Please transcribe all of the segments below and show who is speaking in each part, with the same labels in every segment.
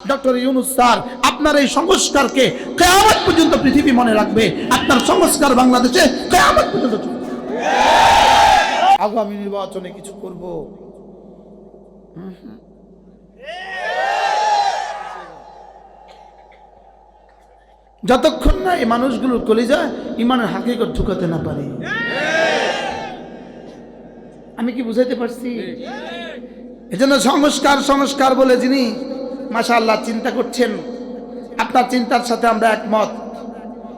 Speaker 1: Doctor Yunus sir আপনার এই সংস্কারকে কেয়ামত পর্যন্ত পৃথিবী মনে রাখবে। আপনার সংস্কার বাংলাদেশে কেয়ামত পর্যন্ত আগামী নির্বাচনে কিছু করব। যতক্ষণ না এই মানুষগুলোর কলিজা ইমানের হাকিকত ঢুকাতে না পারে। আমি কি বুঝাইতে পারছি? এজন্য সংস্কার সংস্কার বলে যিনি মাশা আল্লাহ চিন্তা করছেন। আপনার চিন্তার সাথে আমরা একমত।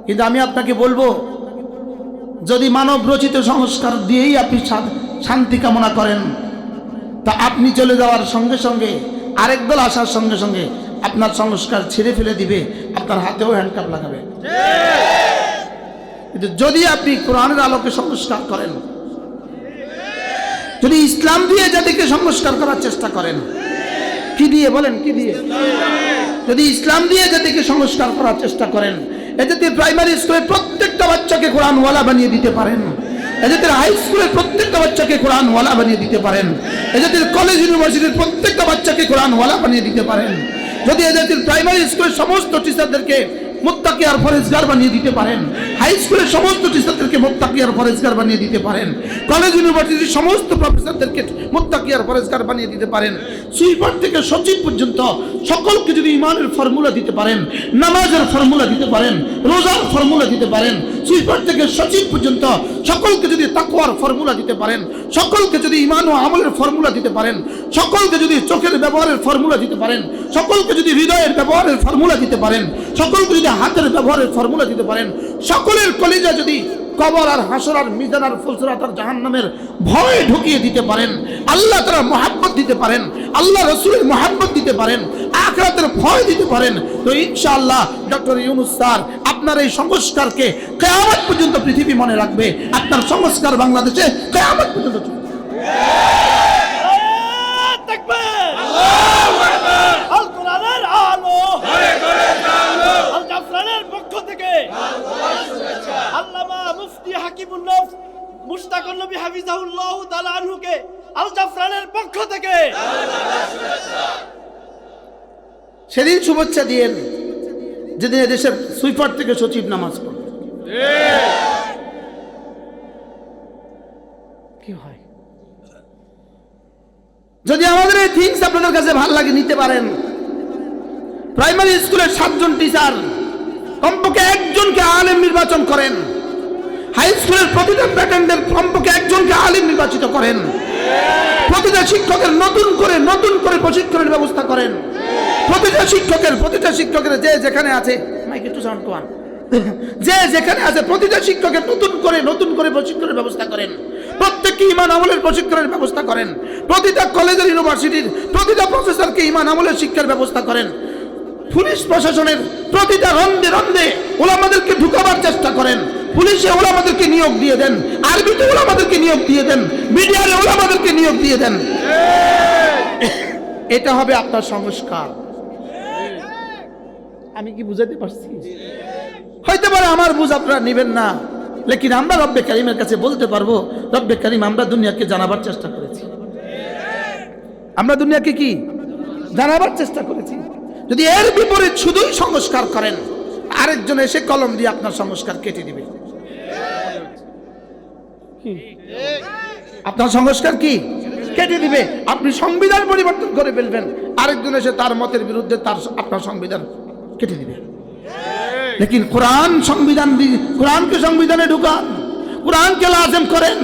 Speaker 1: কিন্তু আমি আপনাকে বলব, যদি মানব রচিত সংস্কার দিয়েই আপনি শান্তি কামনা করেন, তা আপনি চলে যাওয়ার সঙ্গে সঙ্গে, আরেক দল আসার সঙ্গে সঙ্গে আপনার সংস্কার ছেড়ে ফেলে দিবে, আপনার হাতেও হ্যান্ডকাপ লাগাবে। কিন্তু যদি আপনি কোরআনের আলোকে সংস্কার করেন, যদি ইসলাম দিয়ে জাতিকে সংস্কার করার চেষ্টা করেন কি দিয়ে বলেন, কি দিয়ে? যদি ইসলাম দিয়ে জাতিকে সংস্কার করার চেষ্টা করেন এ প্রাইমারি স্কুলে প্রত্যেকটা বাচ্চাকে কোরআনওয়ালা বানিয়ে দিতে পারেন। এ হাই স্কুলের প্রত্যেকটা বাচ্চাকে কোরআনওয়ালা বানিয়ে দিতে পারেন। এ কলেজ, ইউনিভার্সিটির প্রত্যেকটা বাচ্চাকে কোরআনওয়ালা বানিয়ে দিতে পারেন। যদি এ প্রাইমারি স্কুলের সমস্ত টিচারদেরকে মুত্তাকি আর ফরেজগার বানিয়ে দিতে পারেন। হাই স্কুলের সমস্ত টিচারদেরকে মুত্তাকি আর ফরেজগার বানিয়ে দিতে পারেন। কলেজ ইউনিভার্সিটির সমস্ত প্রফেসরদেরকে আর ফরেজগার বানিয়ে দিতে পারেন। সুইপার থেকে সচিব পর্যন্ত সকলকে যদি ইমানের ফর্মুলা দিতে পারেন, নামাজের ফর্মুলা দিতে পারেন, রোজার ফর্মুলা দিতে পারেন, সুইপার থেকে সচিব পর্যন্ত সকলকে যদি তাকওয়ার ফর্মুলা দিতে পারেন, সকলকে যদি ইমান ও আমলের ফর্মুলা দিতে পারেন, সকলকে যদি চোখের ব্যবহারের ফর্মুলা দিতে পারেন, সকলকে যদি হৃদয়ের ব্যবহারের ফর্মুলা দিতে পারেন সকলকে যদি হাতের ব্যবহারের ফর্মুলা দিতে পারেন সকলের কলিজা যদি কবর আর হাসর আর মিজান আর ফুলসরাত আর জাহান্নামের ভয় ঢুকিয়ে দিতে পারেন, আল্লাহ তারা মহাব্বত দিতে পারেন, আল্লাহ রসুলের মহাব্বত দিতে পারেন, আখরাতের ভয় দিতে পারেন, তো ইনশাআল্লাহ ডক্টর ইউনুস স্যার আপনার এই সংস্কারকে কেয়ামত পর্যন্ত পৃথিবী মনে রাখবে আপনার সংস্কার বাংলাদেশে কেয়ামত পর্যন্ত চলবে। সেদিন শুভেচ্ছা দিয়েন যেদিন দেশের সুইপার থেকে সচিব নামাজ পড়বে কি হয় যদি আমাদের এই থিংস আপনাদের কাছে ভালো লাগে নিতে পারেন। প্রাইমারি স্কুলের সাতজন টিচার কমপক্ষে একজনকে আলেম নির্বাচন করেন। হাই স্কুলের প্রতিটা প্যাটেন্টের কমপক্ষে একজনকে আলেম নির্বাচিত করেন। প্রতিটা শিক্ষকের নতুন করে নতুন করে প্রশিক্ষণের ব্যবস্থা করেন। প্রতিটা শিক্ষকের প্রতিটা শিক্ষকের যে যেখানে আছে মাইক একটু সাউন্ড কমান। যে যেখানে আছে প্রতিটা শিক্ষকের নতুন করে নতুন করে প্রশিক্ষণের ব্যবস্থা করেন। প্রত্যেককে ইমান আমলের প্রশিক্ষণের ব্যবস্থা করেন। প্রতিটা কলেজের ইউনিভার্সিটির প্রতিটা প্রফেসরকে ইমান আমলের শিক্ষার ব্যবস্থা করেন। পুলিশ প্রশাসনের প্রতিটা রন্দে রন্দে ওলামাদেরকে ঢুকাবার চেষ্টা করেন। পুলিশে ওলামাদেরকে নিয়োগ দিয়ে দেন। আরবিতে ওলামাদেরকে নিয়োগ দিয়ে দেন। মিডিয়ারে ওলামাদেরকে নিয়োগ দিয়ে দেন। এটা হবে আপনার সংস্কার। আমি কি বুঝাতে পারছি? হইতে পারে আমার বুঝ আপনারা নেবেন না, লেকিন আমরা রব্বে কারিমের কাছে বলতে পারব, রব্বে কারিম আমরা দুনিয়াকে জানাবার চেষ্টা করেছি। আমরা দুনিয়াকে কি? জানাবার চেষ্টা করেছি। যদি এর বিপরীত শুধুই সংস্কার করেন, আরেকজন এসে কলম দিয়ে আপনার সংস্কার কেটে দিবে। আপনার সংস্কার কি? কেটে দিবে। আপনি সংবিধান পরিবর্তন করে ফেলবেন। আরেকজন এসে তার মতের বিরুদ্ধে তার আপনার সংবিধান কেটে দিবে। লেকিন কোরআন সংবিধান কোরআনকে সংবিধানে ঢুকান কোরআনকে লাজেম করেন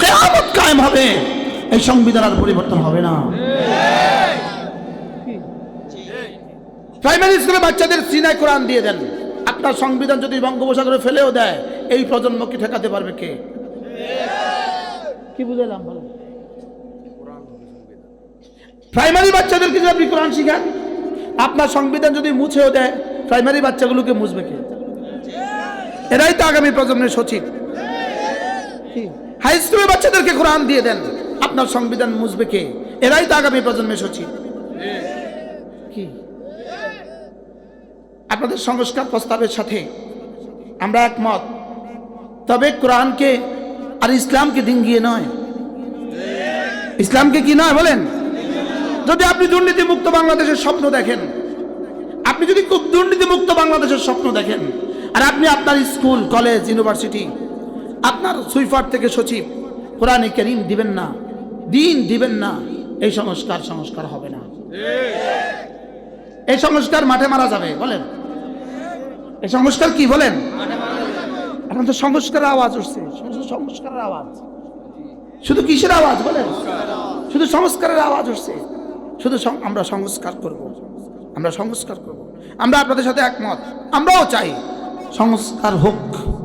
Speaker 1: কেয়ামত কায়েম হবে। এই সংবিধান আর পরিবর্তন হবে না। প্রাইমারি স্কুলে বাচ্চাদের সিনায় কোরআন দিয়ে দেন। আপনার সংবিধান যদি বঙ্গোপসাগরে ফেলেও দেয় এই প্রজন্মকে ঠেকাতে পারবে কে? কি বুঝালাম প্রাইমারি বাচ্চাদেরকে যদি আপনি কোরআন শিখান আপনার সংবিধান যদি মুছেও দেয় প্রাইমারি বাচ্চাগুলোকে মুছবে কে? এরাই তো আগামী প্রজন্মের সচিব। হাই স্কুলের বাচ্চাদেরকে কোরআন দিয়ে দেন। আপনার সংবিধান মুছবে কে? এরাই তো আগামী প্রজন্মের সচিব। কি? আপনাদের সংস্কার প্রস্তাবের সাথে আমরা একমত। তবে কোরআনকে আর ইসলামকে দিন গিয়ে নয়। ইসলামকে কি নয় বলেন? যদি আপনি দুর্নীতি মুক্ত বাংলাদেশের স্বপ্ন দেখেন, আপনি যদি খুব দুর্নীতিমুক্ত বাংলাদেশের স্বপ্ন দেখেন, আর আপনি আপনার স্কুল, কলেজ, ইউনিভার্সিটি, আপনার সুইফার থেকে সচিব, কোরআনে করিম দিবেন না, দিন দিবেন না, এই সংস্কার সংস্কার হবে না। এই সংস্কার মাঠে মারা যাবে, বলেন। এই সংস্কার কি, বলেন? এখন তো সংস্কারের আওয়াজ উঠছে সংস্কারের আওয়াজ। শুধু কিসের আওয়াজ, বলেন? শুধু সংস্কারের আওয়াজ উঠছে। শুধু আমরা সংস্কার করব। আমরা সংস্কার করব। আমরা আপনাদের সাথে একমত। আমরাও চাই সংস্কার হোক।